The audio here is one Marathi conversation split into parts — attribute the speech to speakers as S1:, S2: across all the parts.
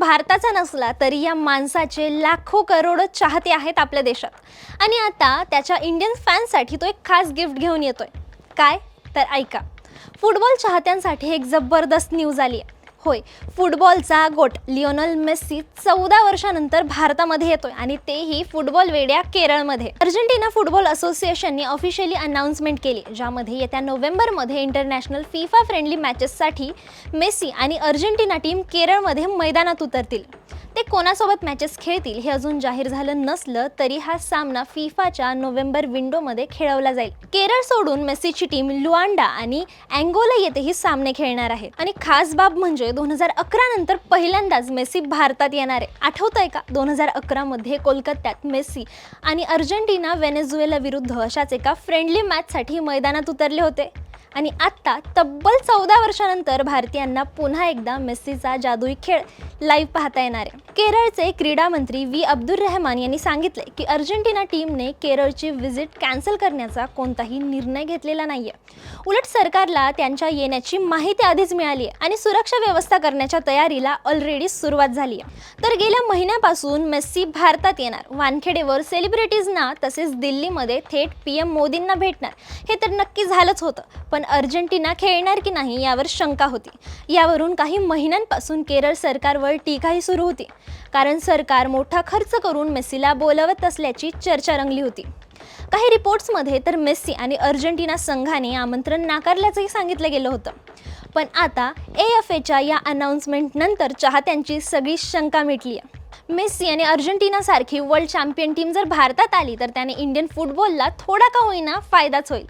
S1: भारताचा नसला तरी या माणसाचे लाखो करोड चाहते आहेत आपल्या देशात. आणि आता त्याच्या इंडियन फॅन्ससाठी तो एक खास गिफ्ट घेऊन येतोय. काय? तर ऐका. फुटबॉल चाहत्यांसाठी एक जबरदस्त न्यूज आली आहे होय. फुटबॉलचा गोट लिओनल मेस्सी चौदा वर्षानंतर भारतामध्ये येतोय आणि तेही फुटबॉल वेड्या केरळमध्ये. अर्जेंटिना फुटबॉल असोसिएशनने ऑफिशियली अनाऊन्समेंट केली ज्यामध्ये येत्या नोव्हेंबरमध्ये इंटरनॅशनल फिफा फ्रेंडली मॅचेससाठी मेस्सी आणि अर्जेंटिना टीम केरळमध्ये मैदानात उतरतील. ते कोणासोबत मॅचेस खेळतील हे अजून जाहीर झालं नसलं तरी हा सामना फिफाच्या नोव्हेंबर विंडोमध्ये खेळवला जाईल. केरळ सोडून मेस्सीची टीम लुआंडा आणि अँगोला येथेही सामने खेळणार आहे आणि खास बाब म्हणजे दोन हजार अकरा नंतर पहिल्यांदाच मेस्सी भारतात येणार आहे. आठवत आहे का? दोन हजार अकरामध्ये कोलकात्यात मेस्सी आणि अर्जेंटिना व्हेनेझुएला विरुद्ध अशाच एका फ्रेंडली मॅचसाठी मैदानात उतरले होते. आणि आत्ता तब्बल चौदा वर्षानंतर भारतीयांना पुन्हा एकदा मेस्सीचा जादुई खेळ लाईव्ह पाहता येणार आहे. केरळचे क्रीडा मंत्री व्ही. अब्दुल रहमान यांनी सांगितले की अर्जेंटिना टीमने केरळची व्हिजिट कॅन्सल करण्याचा कोणताही निर्णय घेतलेला नाही आहे उलट सरकारला त्यांच्या येण्याची माहिती आधीच मिळाली आणि सुरक्षा व्यवस्था करण्याच्या तयारीला ऑलरेडी सुरुवात झाली आहे. तर गेल्या महिन्यापासून मेस्सी भारतात येणार. वानखेडेवर सेलिब्रिटीजना तसेच दिल्लीमध्ये थेट पी एम मोदींना भेटणार. हे तर नक्की झालंच होतं. पण अर्जेंटिना खेळणार की नाही यावर शंका होती. यावरून काही महिन्यांपासून केरळ सरकारवर टीकाही सुरू होती. कारण सरकार मोठा खर्च करून मेस्सीला बोलवत असल्याची चर्चा रंगली होती. काही रिपोर्ट्समध्ये तर मेस्सी आणि अर्जेंटिना संघाने आमंत्रण नाकारल्याचंही सांगितलं गेलं होतं. पण आता ए एफ एच्या या अनाऊन्समेंटनंतर चाहत्यांची सगळी शंका मिटली आहे मेस्सी आणि अर्जेंटिनासारखी वर्ल्ड चॅम्पियन टीम जर भारतात आली तर त्याने इंडियन फुटबॉलला थोडा का होईना फायदाच होईल.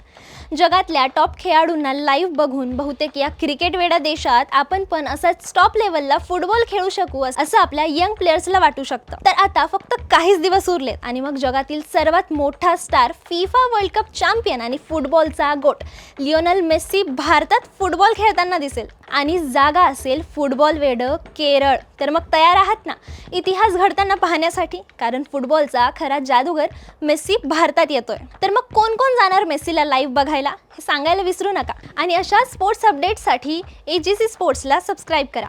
S1: जगातल्या टॉप खेळाडूंना लाईव्ह बघून बहुतेक या क्रिकेट वेडा देशात आपण पण असंच टॉप लेवलला फुटबॉल खेळू शकू असं आपल्या यंग प्लेयर्सला वाटू शकतं. तर आता फक्त काहीच दिवस उरलेत आणि मग जगातील सर्वात मोठा star FIFA world cup champion आणि फुटबॉलचा गोट लिओनल मेस्सी भारतात फुटबॉल खेळताना दिसेल. आणि जागा असेल फुटबॉल वेड केरळ. तर मग तयार आहात ना? इतिहास घडताना पाहण्यासाठी कारण फुटबॉलचा खरा जादूगर मेस्सी भारतात येतोय. तर मग कोण कोण जाणार मेस्सीला लाईव्ह बघायला? हे सांगायला विसरू नका. आणि अशा स्पोर्ट्स अपडेट्ससाठी ए जी सी स्पोर्ट्सला सबस्क्राईब करा.